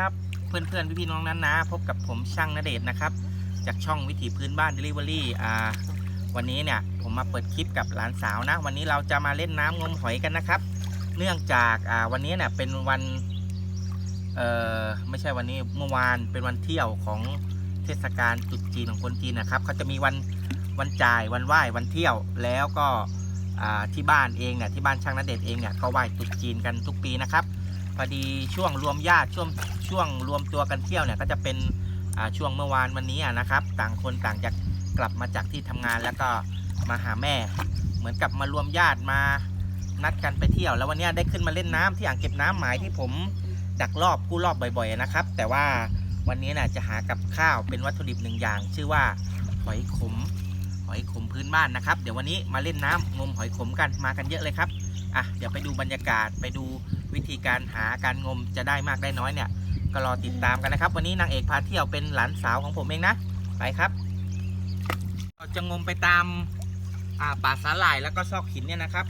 ับเพื่อนเพื่อนพี่พี่น้องนั้นนะ พบกับผมช่างนเดชนะครับ จากช่องวิถีพื้นบ้าน Delivery อ่าวันนี้เนี่ยผมมาเปิดคลิปกับหลานสาวนะ วันนี้เราจะมาเล่นน้ำงมหอยกันนะครับ เนื่องจากอ่าวันนี้เนี่ยเป็นวันเอ่อไม่ใช่วันนี้เมื่อวานเป็นวันเที่ยวของเทศกาลตรุษจีนของคนจีนนะครับเขาจะมีวันวันจ่ายวันไหว้วันเที่ยวแล้วก็ที่บ้านเองเนี่ยที่บ้านช่างนเดชเองเนี่ยก็ไหว้ตรุษจีนกันทุกปีนะครับ พอดีช่วงรวมญาติช่วงช่วงรวมตัวกันเที่ยวเนี่ยก็จะเป็นช่วงเมื่อวานวันนี้นะครับ ต่างคนต่างจะกลับมาจากที่ทำงานแล้วก็มาหาแม่ เหมือนกับมารวมญาติมานัดกันไปเที่ยว แล้ววันนี้ได้ขึ้นมาเล่นน้ำที่อ่างเก็บน้ำหมายที่ผมดักรอบกู้รอบบ่อย ๆนะครับ แต่ว่าวันนี้น่ะจะหากับข้าวเป็นวัตถุดิบหนึ่งอย่าง ชื่อว่าหอยขม หอยขมพื้นบ้านนะครับ เดี๋ยววันนี้มาเล่นน้ำงมหอยขมกันมากันเยอะเลยครับอะเดี๋ยวไปดูบรรยากาศไปดูวิธีการหาการงมจะได้มากได้น้อยเนี่ยก็รอติดตามกันนะครับ วันนี้นางเอกพาเที่ยวเป็นหลานสาวของผมเองนะไปครับเราจะงมไปตามาป่าสาหร่ายแล้วก็ซอกหินเนี่ยนะครับ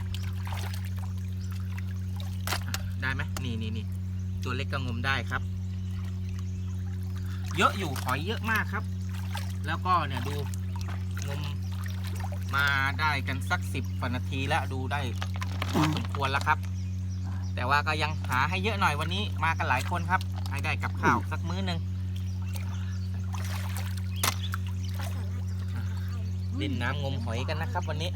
ได้ไหมนี่นี่นี่ตัวเล็กก็งมได้ครับ เยอะอยู่หอยเยอะมากครับ แล้วก็เนี่ยดูงม มาได้กันสักสิบนาทีแล้วดูได้พอสมควรแล้วครับ แต่ว่าก็ยังหาให้เยอะหน่อยวันนี้มากันหลายคนครับให้ได้กับข้าวสักมื้อหนึ่งดินน้ำงมหอยกันนะครับวันนี้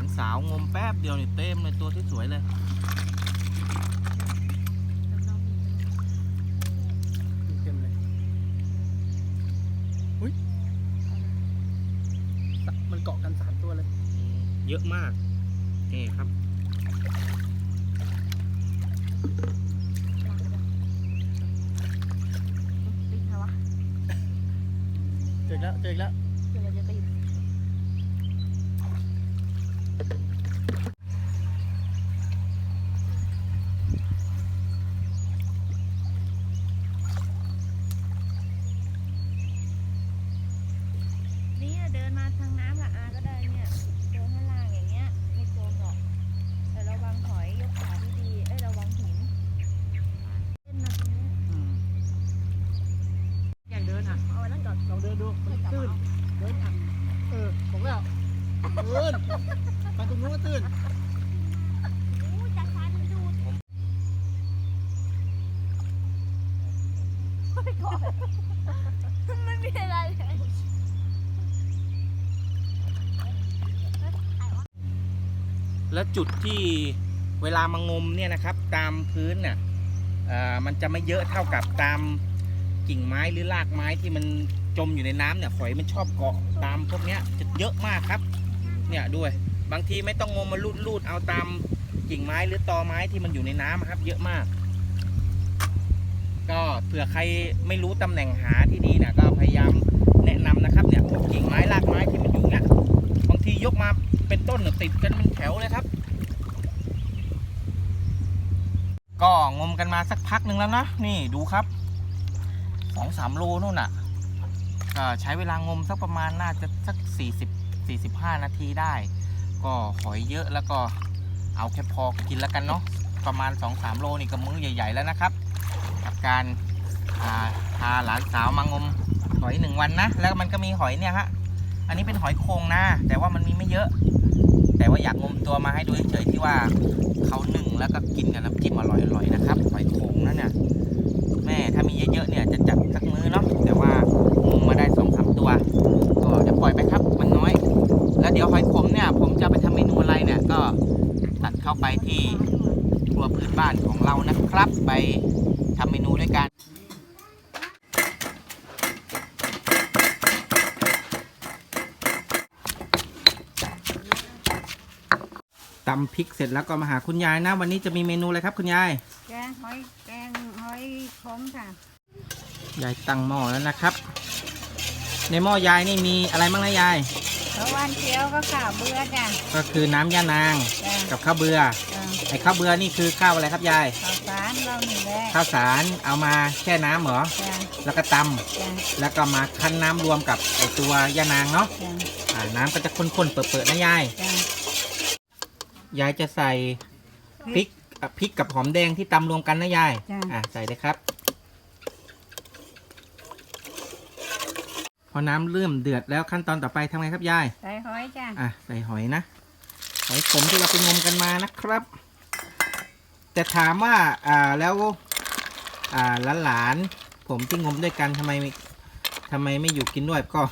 านสาวงมแป๊บเดียวนี่เต็มเลยตัวที่สวยเลย เต็มเลยอุ้ยมันเกาะกันสามตัวเลย เยอะมาก นี่ครับ เจออกแล้ว เจออกแล้ว ทางน้ำละอาก็ได้เนี่ยเดินข้างล่างอย่างเงี้ยไม่จมหรอก แต่ระวังหอยยกขาดีๆเอ้ยระวังหินเล่นมาตรงนี้แกงเดินอะ เอาไว้นั่นก่อนลองเดินดูมันตื้น เดินอะเออผมแล้วตื้นไปตรงนู้นก็ตื้น อู้จะฟันดูดไม่มีอะไรเลย แล้วจุดที่เวลามางมเนี่ยนะครับ ตามพื้นเนี่ยมันจะไม่เยอะเท่ากับตามกิ่งไม้หรือรากไม้ที่มันจมอยู่ในน้ำเนี่ยหอยมันชอบเกาะตามพวกเนี้ยจะเยอะมากครับ เนี่ยด้วย บางทีไม่ต้องงมมาลูดลูดๆเอาตามกิ่งไม้หรือตอไม้ที่มันอยู่ในน้ำครับ เยอะมาก ก็เผื่อใครไม่รู้ตำแหน่งหาที่ดีเนี่ยก็พยายามแนะนำนะครับเนี่ยพวกกิ่งไม้รากไม้ที่มันอยู่เนี่ยบางทียกมา เป็นต้นเนี่ยติดกันเป็นแถวเลยครับ ก็งมกันมาสักพักหนึ่งแล้วนะ นี่ดูครับสองสามโลนู่นน่ะใช้เวลางมสักประมาณน่าจะสัก40 45 นาทีได้ ก็หอยเยอะแล้วก็เอาแค่พอกินแล้วกันเนาะประมาณ 2-3 โลนี่ก็มื้อใหญ่ ๆ แล้วนะครับ กับการพาหลานสาวมางมหอยหนึ่งวันนะ แล้วมันก็มีหอยเนี่ยฮะ อันนี้เป็นหอยโครงนะ แต่ว่ามันมีไม่เยอะ แต่ว่าอยากงมตัวมาให้ดูเฉยๆที่ว่าเขานึ่งแล้วก็กินกับน้ำจิ้มอร่อยๆนะครับหอยโครงนั่นน่ะแม่ถ้ามีเยอะๆเนี่ยจะจัดสักมื้อเนาะแต่ว่างมมาได้สองสามตัวก็เดี๋ยวปล่อยไปครับมันน้อย แล้วเดี๋ยวหอยขมเนี่ย ผมจะไปทำเมนูอะไรเนี่ยก็ตัดเข้าไปที่ตัวพื้นบ้านของเรานะครับ ไปทำเมนูด้วยกัน ตำพริกเสร็จแล้วก็มาหาคุณยายนะ วันนี้จะมีเมนูอะไรครับคุณยาย แกงหอยแกงหอยขมค่ะ ยายตั้งหม้อแล้วนะครับ ในหม้อยายนี่มีอะไรบ้างนะยาย เพราะวันเจียวก็ข่าวเบื่อจ้ะก็คือน้ำย่านาง จ้ะกับข้าวเบือจ้ะไอ้ข้าวเบือนี่คือข้าวอะไรครับยาย ข้าวสารเรานี่แหละข้าวสารเอามาแช่น้ำเหรอ จ้ะแล้วก็ตจ้ะำแล้วก็มาคั้นน้ำรวมกับไอตัวย่านางเนาะจ้ะอ่าน้ำก็จะข้นๆเปิดๆนะยาย จ้ะ ยายจะใส่พริกอะพริกกับหอมแดงที่ตำรวมกันนะยายจ้ะ อ่าใส่เลยครับ พอน้ำเริ่มเดือดแล้วขั้นตอนต่อไปทำไงครับยาย ใส่หอยจ้ะอะใส่หอยนะ หอยขมที่เราไปงมกันมานะครับ แต่ถามว่าอ่าแล้วอ่าหลานๆผมที่งมด้วยกันทำไมไม่ทำไมไม่อยู่กินด้วยก็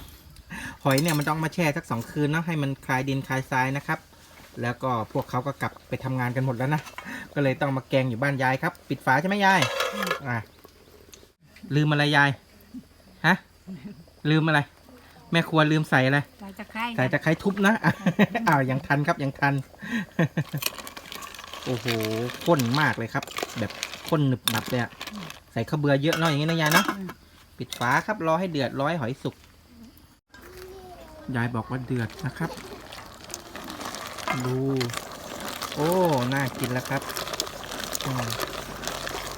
หอยเนี่ยมันต้องมาแช่สักสองคืนเนาะให้มันคลายดินคลายทรายนะครับ แล้วก็พวกเขาก็กลับไปทำงานกันหมดแล้วนะ ก็เลยต้องมาแกงอยู่บ้านยายครับ ปิดฝาใช่ไหมยายอะลืมอะไรยายฮะลืมอะไร แม่ครัวลืมใส่อะไรใส่ตะไคร้ใส่ตะไคร้ทุบนะอ้าวยังทันครับยังทัน โอ้โหข้นมากเลยครับ แบบข้นหนึบหนับเลยอะใส่ข้าวเบือเยอะเนาะอย่างนี้นะยายเนาะปิดฝาครับรอให้เดือดร้อยหอยสุกยายบอกว่าเดือดนะครับ ดู โอ้ น่ากินแล้วครับ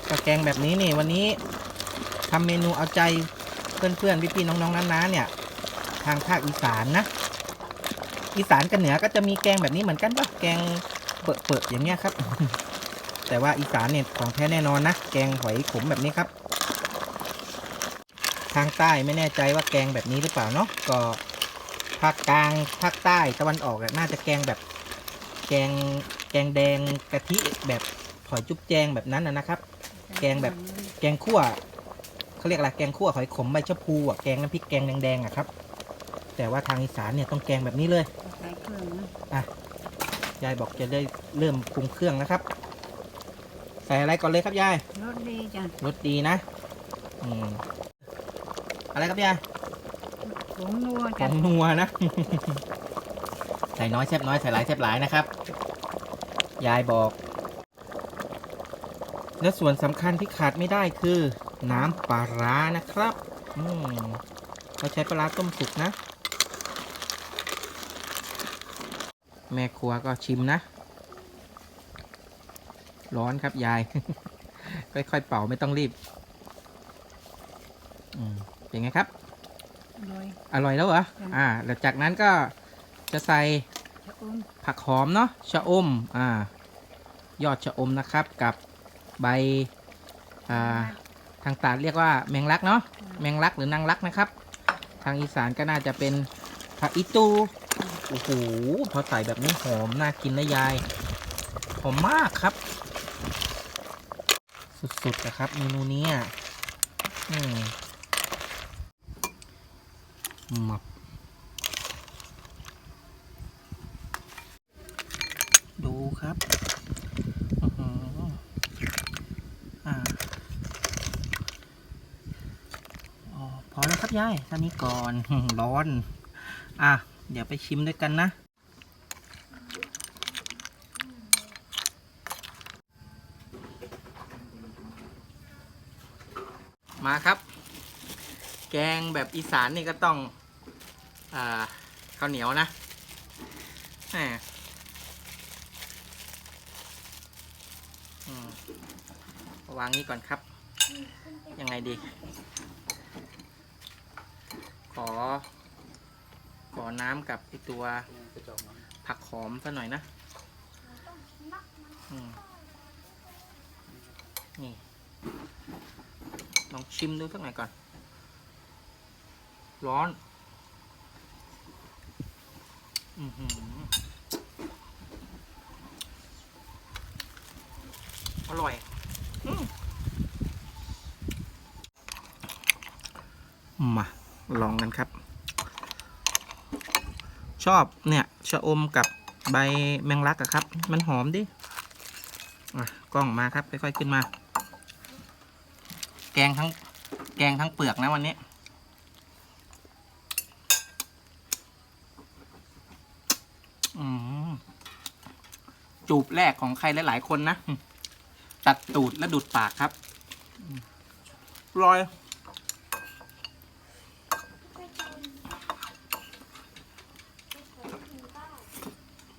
กระแกงแบบนี้นี่วันนี้ทำเมนูเอาใจเพื่อนๆพี่ๆน้องๆน้าๆเนี่ย ทางภาคอีสานนะ อีสานกับเหนือก็จะมีแกงแบบนี้เหมือนกันปะแกงเปิดๆอย่างเงี้ยครับ แต่ว่าอีสานเนี่ยของแท้แน่นอนนะ แกงหอยขมแบบนี้ครับ ทางใต้ไม่แน่ใจว่าแกงแบบนี้หรือเปล่าเนาะก็ภาคกลางภาคใต้ตะวันออกอะน่าจะแกงแบบ แกงแกงแดงกะทิแบบหอยจุ๊บแจงแบบนั้นนะนะครับ แกงแบบแกงคั่วเขาเรียกอะไรแกงคั่วหอยขมใบชะพูอะแกงน้ำพริกแกงแดงๆอะครับ แต่ว่าทางอีสานเนี่ยต้องแกงแบบนี้เลยใส่เครื่องนะยายบอกจะได้เริ่มปรุงเครื่องนะครับใส่อะไรก่อนเลยครับยายรสดีจ้ะรสดีนะอืมอะไรครับยายผงนัวขจ้ะองนัวนะใส่น้อยแซ่บน้อยใส่หลายแซ่บหลายนะครับ ยายบอก และส่วนสำคัญที่ขาดไม่ได้คือ น้ำปลาร้านะครับอืมเราใช้ปลาร้าต้มสุกนะ แม่ครัวก็ชิมนะ ร้อนครับยาย ค่อยๆเป่าไม่ต้องรีบอืมเป็นไงครับโดยอร่อยแล้วเหรอจ้ะอ่า แล้วจากนั้นก็ จะใส่ผักหอมเนาะชะอมอ่ายอดชะอมนะครับกับใบอ่าทางตาดเรียกว่าแมงลักเนาะแมงลักหรือนางลักนะครับ ทางอีสานก็น่าจะเป็นผักอีตูโอ้โหพอใส่แบบนี้หอมน่ากินนะยายหอมมากครับ สุดๆนะครับเมนูนี้อะอืมหมับ ดูครับอื้อหืออ่าอ๋อพอแล้ว ครับยายท่านี้ก่อน ร้อน อะ เดี๋ยวไปชิมด้วยกันนะ มาครับ แกงแบบอีสานนี่ก็ต้องอข้าวเหนียวนะวางนี้ก่อนครับ ยังไงดี อ ขอน้ำกับไอตัวผักหอมซะหน่อยนะนี่ลองชิมดูสักหน่อยก่อน ร้อน อือหืออร่อยอืมมา ลองกันครับ ชอบเนี่ยชะอมกับใบแมงลักอะครับ มันหอมดิกล้องมาครับ ค่อยๆขึ้นมา แกงทั้งแกงทั้งเปลือกนะวันนี้ จูบแรกของใครหลาย ๆ คนนะ ตัดตูดและดูดปากครับ รอย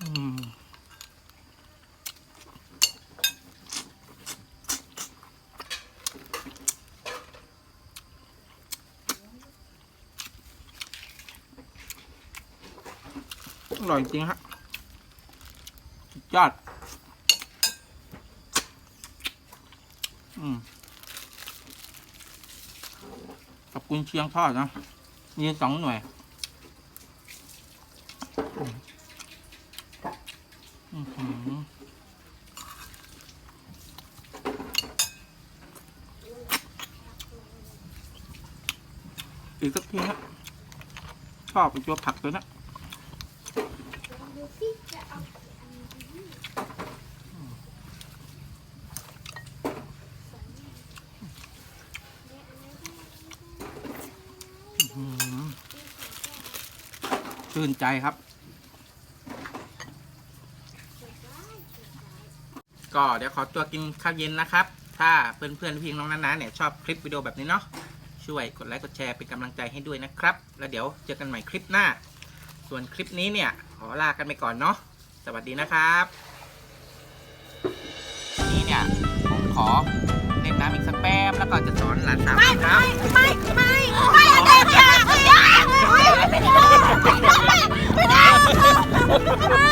อืม อร่อยจริงฮะสุดยอด อืมกับกุนเชียงทอดนะมีสองหน่วยอีกสักทีนะชอบไอ้ตัวผักตัวนะอื้อหือ ชื่นใจครับ ก็เดี๋ยวขอตัวกินข้าวเย็นนะครับ ถ้าเพื่อนๆพี่น้องๆนาๆเนี่ยชอบคลิปวิดีโอแบบนี้เนาะ ช่วยกดไลค์กดแชร์เป็นกำลังใจให้ด้วยนะครับ แล้วเดี๋ยวเจอกันใหม่คลิปหน้า ส่วนคลิปนี้เนี่ย ขอลากันไปก่อนเนาะสวัสดีนะครับนี่เนี่ยผมขอเล่นน้ำอีกสักแป๊บแล้วก็จะสอนหลานสาวนะครับ ไม่ไม่ไม่อะไรเนี่ยไม่ได้ไม่ได้